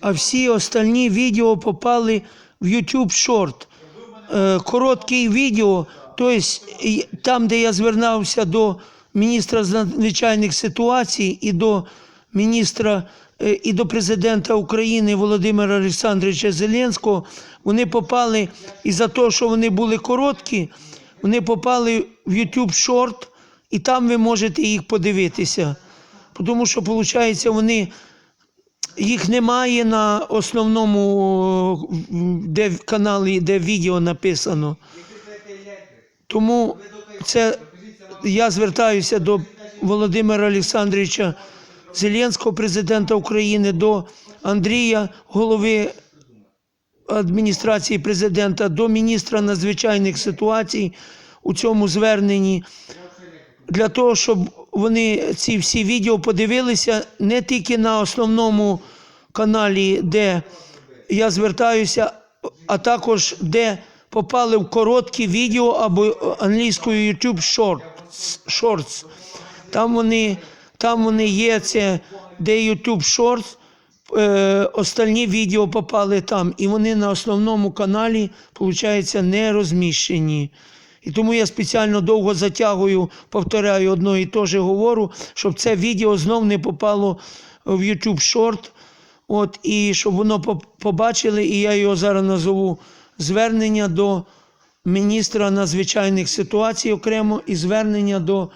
а всі остальні відео попали в YouTube Short. Е, Коротке відео, тобто там, де я звернувся до міністра з надзвичайних ситуацій і до міністра е, і до президента України Володимира Олександровича Зеленського, вони попали із-за того, що вони були короткі, вони попали в YouTube Short, і там ви можете їх подивитися. Тому що, виходить, вони їх немає на основному де в каналі, де відео написано. Тому це я звертаюся до Володимира Олександровича Зеленського, президента України, до Андрія, голови адміністрації президента, до міністра надзвичайних ситуацій у цьому зверненні для того, щоб вони ці всі відео подивилися не тільки на основному каналі, де я звертаюся, а також де попали в короткі відео або англійською YouTube Shorts. Shorts. Там вони, там вони є, це де YouTube Shorts, е, остальні відео попали там, і вони на основному каналі, виходить, не розміщені. І тому я спеціально довго затягую, повторяю одно і те же говорю, щоб це відео знов не попало в YouTube Short, от, і щоб воно побачили, і я його зараз назову звернення до міністра надзвичайних ситуацій окремо і звернення до